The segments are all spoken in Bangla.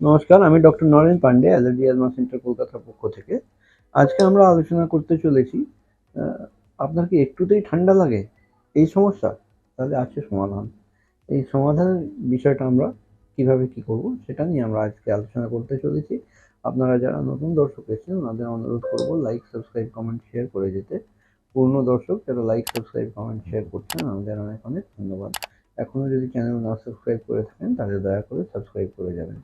নমস্কার, আমি doctor Naren Pandey, allergy asthma centre কলকাতার পক্ষ থেকে। আজকে আমরা আলোচনা করতে চলেছি আপনার কি একটুতেই ঠান্ডা লাগে এই সমস্যা? তাহলে আছে সমাধান। এই সমাধানের বিষয়টা আমরা কীভাবে কি করব সেটা নিয়ে আমরা আজকে আলোচনা করতে চলেছি। আপনারা যারা নতুন দর্শক এসেছেন ওনাদের অনুরোধ করব লাইক সাবস্ক্রাইব কমেন্ট শেয়ার করে যেতে। পুরনো দর্শক, যারা লাইক সাবস্ক্রাইব কমেন্ট শেয়ার করছেন, আমাদের অনেক অনেক ধন্যবাদ। এখনও যদি চ্যানেল না সাবস্ক্রাইব করে থাকেন, তাহলে দয়া করে সাবস্ক্রাইব করে যাবেন।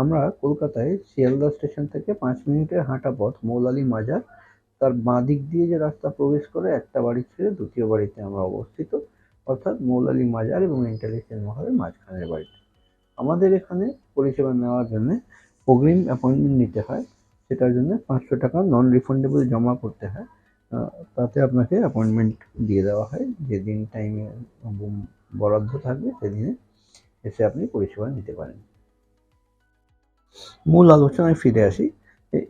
আমরা কলকাতায় শিয়ালদা স্টেশন থেকে পাঁচ মিনিটের হাঁটা পথ, মৌলালি মাজার, তার বাঁ দিক দিয়ে যে রাস্তা প্রবেশ করে, একটা বাড়ি ছেড়ে দ্বিতীয় বাড়িতে আমরা অবস্থিত, অর্থাৎ মৌলালি মাজার এবং ইন্টারলেশন মহলের মাঝখানের বাড়িতে। আমাদের এখানে পরিষেবা নেওয়ার জন্য অগ্রিম অ্যাপয়েন্টমেন্ট নিতে হয়, সেটার জন্য পাঁচশো টাকা নন রিফান্ডেবল জমা করতে হয়। তাতে আপনাকে অ্যাপয়েন্টমেন্ট দিয়ে দেওয়া হয়, যেদিন টাইমে বরাদ্দ থাকবে, সেদিনে এসে আপনি পরিষেবা নিতে পারেন। মূল আলোচনায় ফিরে আসি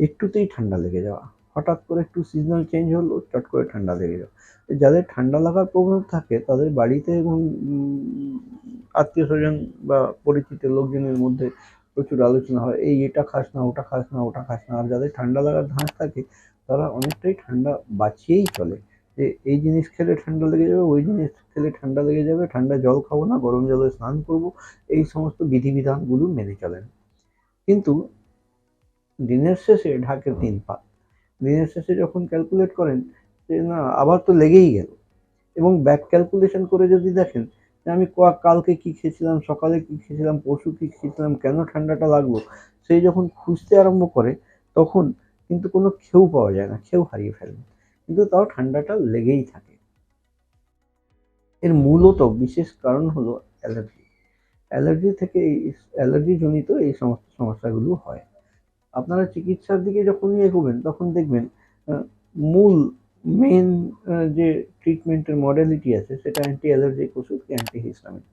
একটুতেই ঠান্ডা লেগে যাওয়া। হঠাৎ করে একটু সিজনাল চেঞ্জ হলো, চট করে ঠান্ডা লেগে যাওয়া। যাদের ঠান্ডা লাগার প্রবলেম থাকে, তাদের বাড়িতে এবং আত্মীয় স্বজন বা পরিচিত লোকজনের মধ্যে প্রচুর আলোচনা হয়, এই এটা খাস না, ওটা খাস না, ওটা খাস না। আর যাদের ঠান্ডা লাগার ধাঁচ থাকে, তারা অনেকটাই ঠান্ডা বাঁচিয়েই চলে। যে এই জিনিস খেলে ঠান্ডা লেগে যাবে, ওই জিনিস খেলে ঠান্ডা লেগে যাবে, ঠান্ডা জল খাব না, গরম জলে স্নান করব, এই সমস্ত বিধিবিধানগুলো মেনে চলেন। কিন্তু দিনের শেষে ঢাকের তিন পা, দিনের শেষে যখন ক্যালকুলেট করেন যে না, আবার তো লেগেই গেল। এবং ব্যাক ক্যালকুলেশন করে যদি দেখেন যে আমি কালকে কী খেয়েছিলাম, সকালে কী খেয়েছিলাম, পরশু কি খেয়েছিলাম, কেন ঠান্ডাটা লাগল সেই যখন খুঁজতে আরম্ভ করে, তখন কিন্তু কোনো খেউ পাওয়া যায় না, খেউ হারিয়ে ফেলেন। কিন্তু তাও ঠান্ডাটা লেগেই থাকে। এর মূলত বিশেষ কারণ হলো অ্যালার্জি। অ্যালার্জি থেকে এই অ্যালার্জি জনিত এই সমস্ত সমস্যাগুলো হয়। আপনারা চিকিৎসার দিকে যখনই এগোবেন, তখন দেখবেন মূল মেন যে ট্রিটমেন্টের মডেলিটি আছে, সেটা অ্যান্টি অ্যালার্জিক ওষুধ কি অ্যান্টি হিস্টামিন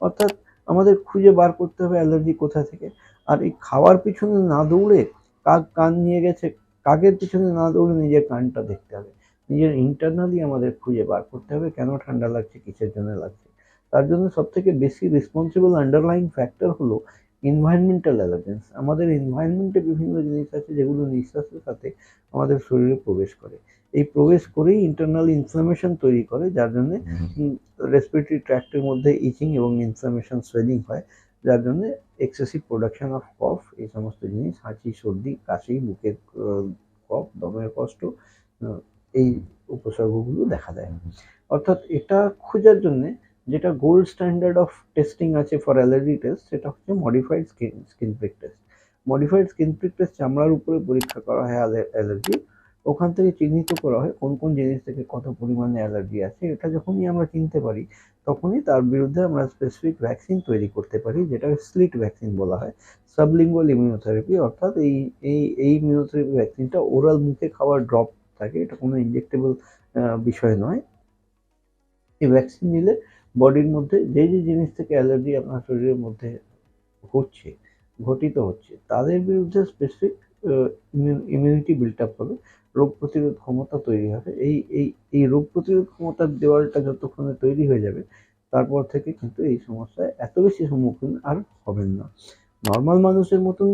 অর্থাৎ আমাদের খুঁজে বার করতে হবে অ্যালার্জি কোথা থেকে। আর এই খাওয়ার পিছনে না দৌড়ে কাক কান নিয়ে গেছে কাকের পিছনে না দৌড়ে নিজের কানটা দেখতে হবে। নিজের ইন্টারনালি আমাদের খুঁজে বার করতে হবে কেন ঠান্ডা লাগছে কিসের জন্য লাগছে। তার জন্য সবথেকে বেশি রেসপন্সিবল আন্ডারলাইং ফ্যাক্টর হলো এনভায়রনমেন্টাল অ্যালার্জেন্স আমাদের এনভায়রনমেন্টে বিভিন্ন জিনিস আছে যেগুলো নিঃশ্বাসের সাথে আমাদের শরীরে প্রবেশ করে। এই প্রবেশ করেই ইন্টারনাল ইনফ্লামেশন তৈরি করে যার জন্য রেসপিরেটরি ট্র্যাক্টের মধ্যে ইচিং এবং ইনফ্লামেশন সোয়েলিং হয়। যার জন্য এক্সেসিভ প্রোডাকশন অফ কফ এই সমস্ত জিনিস, হাঁচি, সর্দি, কাশি, বুকের কফ দমের কষ্ট এই উপসর্গগুলো দেখা দেয়। অর্থাৎ এটা খোঁজার জন্যে যেটা গোল্ড স্ট্যান্ডার্ড অফ টেস্টিং আছে ফর অ্যালার্জি টেস্ট সেটা হচ্ছে modified skin skin prick test modified skin prick test চামড়ার উপরে পরীক্ষা করা হয় অ্যালার্জি ওখান থেকে চিহ্নিত করা হয় কোন কোন জিনিস থেকে কত পরিমাণে অ্যালার্জি আছে, এটা যখনই আমরা চিনতে পারি, তখনই তার বিরুদ্ধে আমরা স্পেসিফিক ভ্যাকসিন তৈরি করতে পারি যেটা স্লিট ভ্যাকসিন বলা হয়। সাবলিঙ্গুয়াল ইমিউনোথেরাপি অর্থাৎ এই এই এই ইমিউনোথেরাপি ভ্যাকসিনটা ওরাল মুখে খাওয়ার ড্রপ থাকে, এটা কোনো ইনজেক্টেবল বিষয় নয়। এই ভ্যাকসিন নিলে বডির মধ্যে যে যে জিনিস থেকে অ্যালার্জি আপনার শরীরের মধ্যে হচ্ছে, ঘটিত হচ্ছে, তাদের বিরুদ্ধে স্পেসিফিক ইমিউনিটি বিল্ট আপ হবে, রোগ প্রতিরোধ ক্ষমতা তৈরি হবে। এই এই এই রোগ প্রতিরোধ ক্ষমতার দেওয়ালটা যতক্ষণে তৈরি হয়ে যাবে, তারপর থেকে কিন্তু এই সমস্যায় এত বেশি সম্মুখীন আর হবেন না। নর্মাল মানুষের মতন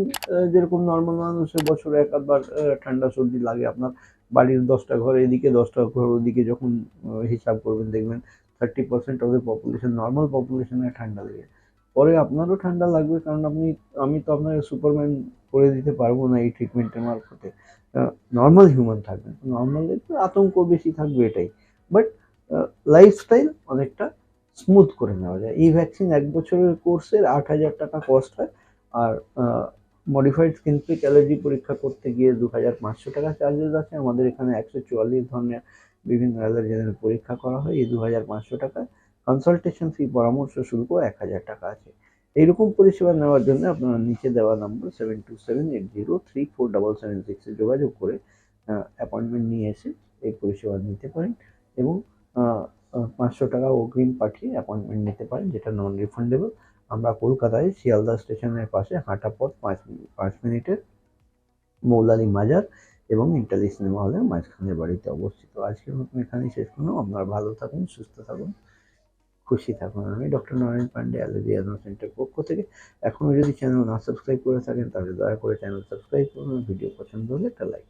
যেরকম নর্মাল মানুষের বছরে এক আধবার ঠান্ডা সর্দি লাগে আপনার, বাড়ির দশটা ঘর, এদিকে দশটা ঘর, ওদিকে যখন হিসাব করবেন, দেখবেন thirty percent of the population normal পপুলেশনে ঠান্ডা লেগে পরে আপনারও ঠান্ডা লাগবে, কারণ আপনি, আমি তো আপনাকে সুপারম্যান করে দিতে পারব না এই ট্রিটমেন্টের মারফতে। নর্মাল হিউম্যান থাকবেন। নর্মাল একটু আতঙ্ক বেশি থাকবে এটাই। বাট লাইফস্টাইল অনেকটা স্মুথ করে নেওয়া যায়। এই ভ্যাকসিন এক বছরের কোর্সের আট হাজার টাকা কস্ট হয়। আর মডিফাইড স্কিন অ্যালার্জি পরীক্ষা করতে গিয়ে দু হাজার পাঁচশো টাকা চার্জেস আছে। আমাদের এখানে একশো চুয়াল্লিশ ধরনের বিভিন্ন অ্যালার্জেনের পরীক্ষা করা হয়। এই দু হাজার পাঁচশো টাকা কনসালটেশন ফি পরামর্শ শুল্ক এক হাজার টাকা আছে। এইরকম পরিষেবা নেওয়ার জন্য আপনারা নিচে দেওয়া number seven two seven eight zero three four double seven সিক্সে যোগাযোগ করে অ্যাপয়েন্টমেন্ট নিয়ে এসে এই পরিষেবা নিতে পারেন এবং পাঁচশো টাকা অগ্রিম পাঠিয়ে অ্যাপয়েন্টমেন্ট নিতে পারেন যেটা নন রিফান্ডেবল আমরা কলকাতায় শিয়ালদা স্টেশনের পাশে হাঁটা পথ পাঁচ পাঁচ মিনিটের মৌলালি মাজার এবং ইন্টালি সিনেমা হলের মাঝখানের বাড়িতে অবস্থিত। আজকের মতন এখানেই শেষ করলাম। আপনারা ভালো থাকুন, সুস্থ থাকুন। খুশি থাকুন। আমি doctor Narayan Pandey allergy asthma centre পক্ষ থেকে এখনও যদি চ্যানেল না সাবস্ক্রাইব করে থাকেন, তাহলে দয়া করে চ্যানেল সাবস্ক্রাইব করুন, ভিডিও পছন্দ হলে একটা লাইক